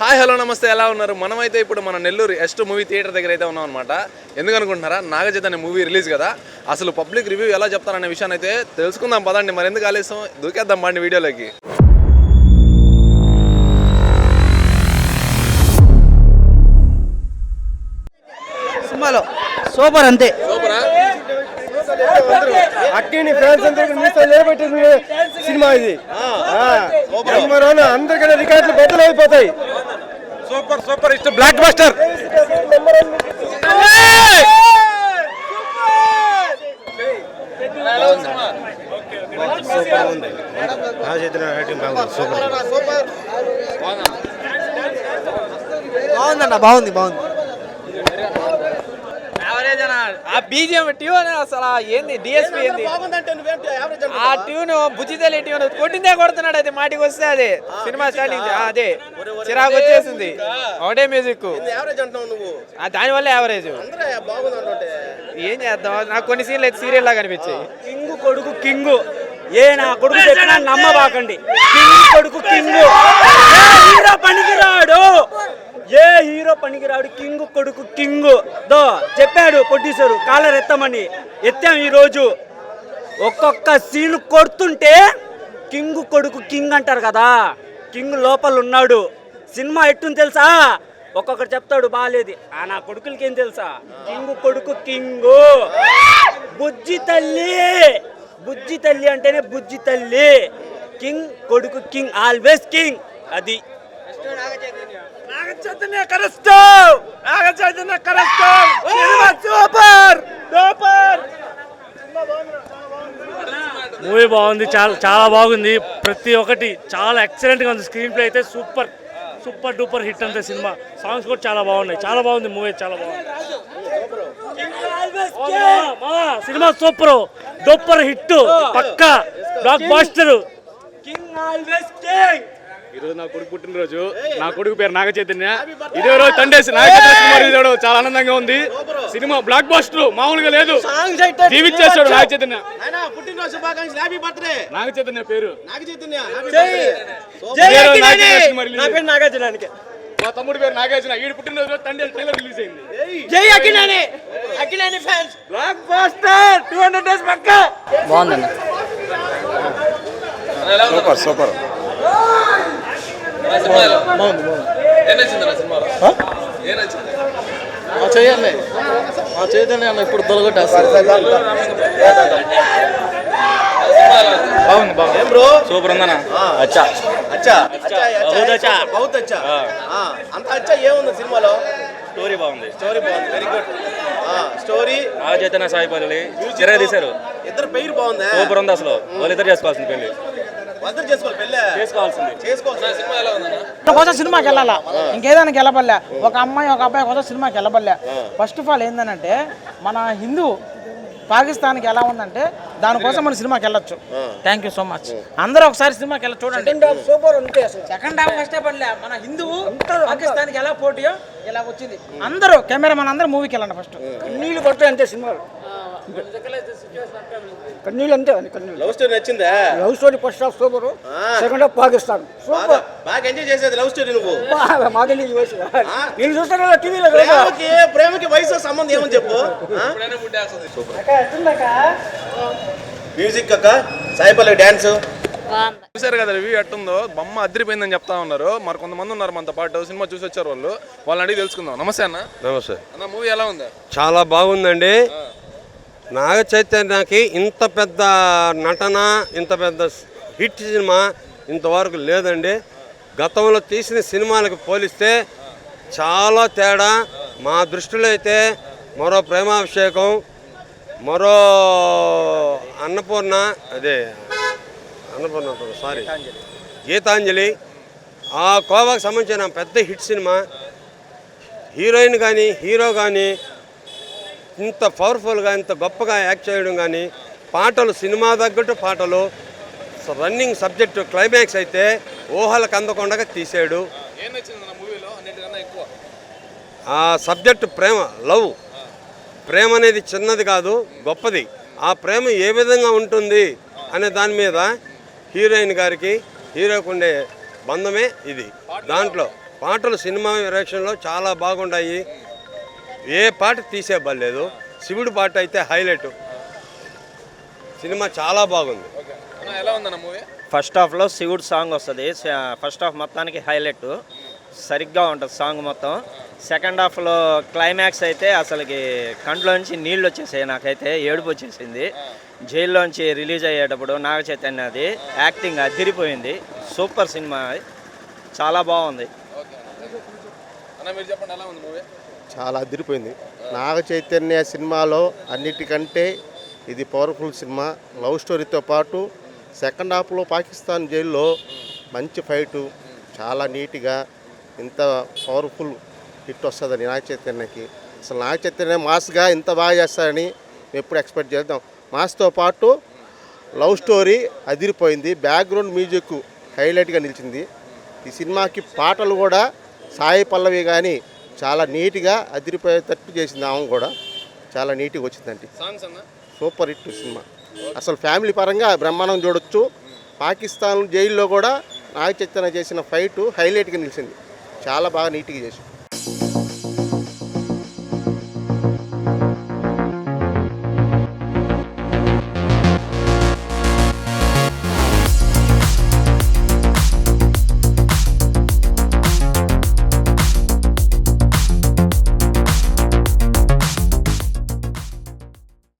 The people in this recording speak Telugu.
హాయ్ హలో నమస్తే. ఎలా ఉన్నారు? మనమైతే ఇప్పుడు మన నెల్లూరు ఎస్ట్ మూవీ థియేటర్ దగ్గర అయితే ఉన్నాం అనమాట ఎందుకు అనుకుంటున్నారా నాగచైతన్య మూవీ రిలీజ్ కదా. అసలు పబ్లిక్ రివ్యూ ఎలా చెప్తారనే విషయాన్ని అయితే తెలుసుకుందాం. పదండి మరి ఎందుకు ఆలస్యం? దూకేద్దాం బండి వీడియోలోకి. సినిమాలో సూపర్ అంతే. అక్కిని ఫ్యాన్స్ అందరికి మీతో నిలబెట్టింది సినిమా ఇది. అందరికన్నా రికార్డులు బద్దలు అయిపోతాయి. Super super. ఇష్ట బ్లాక్ బస్టర్. బాగుందన్న బాగుంది. బాగుంది. ఆ బీజిఎం ట్యూన్ అసలు ఏంది డిఎస్పీ ఏంది? ఆ ట్యూన్ బుజ్జి తల్లి ట్యూన్ కొట్టిందే కొడుతున్నాడు అది మాటికి వస్తే అది. సినిమా స్టార్టింగ్ అదే. చిరాకు వచ్చేసింది. ఒకటే మ్యూజిక్ దాని వల్ల యావరేజ్ ఏం చేద్దాం? నాకు కొన్ని సీన్లు అయితే సీరియల్ లాగా అనిపించాయి. కింగు కొడుకు కింగు. ఏ నా కొడుకు చెప్పినా నమ్మబాకండి. కింగ్ కొడుకు కింగు ఏ హీరో పనికిరాడు ఏ హీరో పనికిరాడు కింగ్ కొడుకు కింగు దో చెప్పాడు ప్రొడ్యూసరు కాలర్ ఎత్తమని ఎత్తాం ఈరోజు. ఒక్కొక్క సీన్ కొడుతుంటే కింగ్ కొడుకు కింగ్ అంటారు కదా. కింగ్ లోపల ఉన్నాడు. సినిమా ఎట్టుంది తెలుసా? ఒక్కొక్కరు చెప్తాడు బాగాలేదు ఆ నా కొడుకులకి ఏం తెలుసా? కింగ్ కొడుకు కింగ్. బుజ్జి తల్లి. బుజ్జి తల్లి అంటేనే బుజ్జి తల్లి. కింగ్ కొడుకు కింగ్ ఆల్వేస్ కింగ్. అది. Naga Chaitanya కరుస్తావు. Naga Chaitanya super. Super movie బాగుంది చాలా చాలా బాగుంది. ప్రతి ఒక్కటి చాలా ఎక్సలెంట్గా ఉంది. స్క్రీన్ ప్లే అయితే సూపర్ సూపర్ డూపర్ హిట్ అంతే సినిమా. సాంగ్స్ కూడా చాలా బాగున్నాయి. చాలా బాగుంది మూవీ చాలా బాగుంది. సినిమా సూపర్ డూపర్ హిట్ పక్కా. Blockbuster king always king ఈ రోజు నా కొడుకు పుట్టినరోజు. నా కొడుకు పేరు నాగ చైతన్య ఇదే రోజు తండేసి నాగ చైతన్య సినిమా రిలీజ్ అవ్వడం చాలా ఆనందంగా ఉంది. సినిమా బ్లాక్ బాస్టర్ మామూలుగా లేదు. జీవించేశాడు నాగ చైతన్య నాగ పేరు. నాగార్జునానికి మా తమ్ముడు పేరు నాగార్జున. ఈడు పుట్టినరోజు తండేసి ట్రైలర్ రిలీజ్ అయింది. జై Akkineni Akkineni fans blockbuster two hundred days పక్కా! బాగుందన్న. Super super. చేయండి చైతన్య అన్న ఇప్పుడు తొలగొట్టేస్తారు బాగుంది బాగుంది. ఏం బ్రో? సూపర్ ఉందన్న. అచ్చా. అచ్చా. అచ్చా. అచ్చా బహుత్ అచ్చా. ఆ, అంత అచ్చా ఏముంది సినిమాలో? స్టోరీ బాగుంది. స్టోరీ బాగుంది. Very good story? Naga Chaitanya Sai Pallavi. చిరగా తీశారు. ఇద్దరు పేరు బాగుందా? సూపర్ ఉంది అసలు. వాళ్ళిద్దరు చేసుకోవాల్సింది పెళ్ళి వద్దరు చేసుకోవాలి పెళ్ళే? చేసుకోవాల్సింది. చేసుకోవాలి సినిమా ఎలా ఉందన్న? కోసం సినిమాకి వెళ్ళాలా? ఇంకేదైనా గెలబల్లే ఒక అమ్మాయి ఒక అబ్బాయి కోసం సినిమాకి వెళ్ళబల్లే ఫస్ట్ ఆఫ్ ఆల్ ఏంటంటే మన హిందూ పాకిస్తాన్కి ఎలా ఉందంటే దానికోసం మన సినిమాకి వెళ్ళొచ్చు. థ్యాంక్ యూ సో మచ్ అందరూ ఒకసారి సినిమాకి వెళ్ళి చూడండి. సూపర్ ఉంటే సెకండ్ హాఫ్ కష్టపడలే మన హిందువు పాకిస్తాన్కి ఎలా పోటీయో ఇలా వచ్చింది. అందరూ కెమెరా మన అందరూ మూవీకి వెళ్ళండి ఫస్ట్ కన్నీళ్ళు కొట్టాయి అంతే సినిమాలు. కన్నీళ్ళు అంతే కన్నీళ్ళు. లవ్ స్టోరీ నచ్చిందా? Love story first half super. Second half Pakistan. Super. బాగా ఎంజాయ్ చేసేది లవ్ స్టోరీ నువ్వు. మాది నీకు వయసు నేను చూస్తాను కదా టీవీలో ప్రేమకి ప్రేమకి వయసు సంబంధం ఏమని చెప్పు? మ్యూజిక్ అక్క సాయిపల్లి డాన్స్ చూశారు కదా రివ్యూ ఎట్టుందో? బొమ్మ అదిరిపోయిందని చెప్తా ఉన్నారు. మరి కొంతమంది ఉన్నారు మనతో పాటు. సినిమా చూసి వచ్చారు వాళ్ళు. వాళ్ళని అడిగి తెలుసుకుందాం. నమస్తే అన్న. నమస్తే. అన్న మూవీ ఎలా ఉంది? చాలా బాగుందండి. నాగ చైతన్యకి ఇంత పెద్ద నటన ఇంత పెద్ద హిట్ సినిమా ఇంతవరకు లేదండి. గతంలో తీసిన సినిమాలకు పోలిస్తే చాలా తేడా. మా దృష్టిలో అయితే మరో ప్రేమాభిషేకం మరో అన్నపూర్ణ అదే అన్నపూర్ణ సారీ. గీతాంజలి. ఆ కోవాకు సంబంధించిన పెద్ద హిట్ సినిమా. హీరోయిన్ కానీ హీరో కానీ ఇంత పవర్ఫుల్గా ఇంత గొప్పగా యాక్ట్ చేయడం కానీ పాటలు సినిమా తగ్గట్టు పాటలు రన్నింగ్ సబ్జెక్టు క్లైమాక్స్ అయితే ఊహలకు అందకుండా తీసాడు. ఆ సబ్జెక్టు ప్రేమ లవ్. ప్రేమ అనేది చిన్నది కాదు గొప్పది. ఆ ప్రేమ ఏ విధంగా ఉంటుంది అనే దాని మీద హీరోయిన్ గారికి హీరోకు ఉండే బంధమే ఇది. దాంట్లో పాటలు సినిమా విరేక్షణలో చాలా బాగున్నాయి ఏ పాట తీసేబడలేదు శివుడి పాట అయితే హైలైట్. సినిమా చాలా బాగుంది. అన్న ఎలా ఉందన్న మూవీ? ఫస్ట్ హాఫ్లో శివుడు సాంగ్ వస్తుంది. ఫస్ట్ హాఫ్ మొత్తానికి హైలైట్. సరిగ్గా ఉంటుంది సాంగ్ మొత్తం. సెకండ్ హాఫ్లో క్లైమాక్స్ అయితే అసలుకి కంట్లోంచి నీళ్ళు వచ్చేసాయి నాకైతే ఏడుపు వచ్చేసింది. జైల్లోంచి రిలీజ్ అయ్యేటప్పుడు నాగ చైతన్యది యాక్టింగ్ అదిరిపోయింది. సూపర్ సినిమా చాలా బాగుంది. చాలా అదిరిపోయింది. నాగ చైతన్య సినిమాలో అన్నిటికంటే ఇది పవర్ఫుల్ సినిమా. లవ్ స్టోరీతో పాటు సెకండ్ హాఫ్లో పాకిస్తాన్ జైల్లో మంచి ఫైటు చాలా నీట్గా ఇంత పవర్ఫుల్ హిట్ వస్తుందని నాగ చైతన్యకి. అసలు నాగ చైతన్య మాస్గా ఇంత బాగా చేస్తారని మేము ఎప్పుడు ఎక్స్పెక్ట్ చేద్దాం. మాస్తో పాటు లవ్ స్టోరీ అదిరిపోయింది. బ్యాక్గ్రౌండ్ మ్యూజిక్ హైలైట్గా నిలిచింది. ఈ సినిమాకి పాటలు కూడా సాయి పల్లవి కానీ చాలా నీట్గా అదిరిపోయేటట్టు చేసింది ఆమె కూడా. చాలా నీట్గా వచ్చిందండి. Super hit cinema. అసలు ఫ్యామిలీ పరంగా బ్రహ్మాండం చూడొచ్చు. పాకిస్తాన్ జైల్లో కూడా నాగ చైతన్య చేసిన ఫైట్ హైలైట్గా నిలిచింది. చాలా బాగా నీట్గా చేసి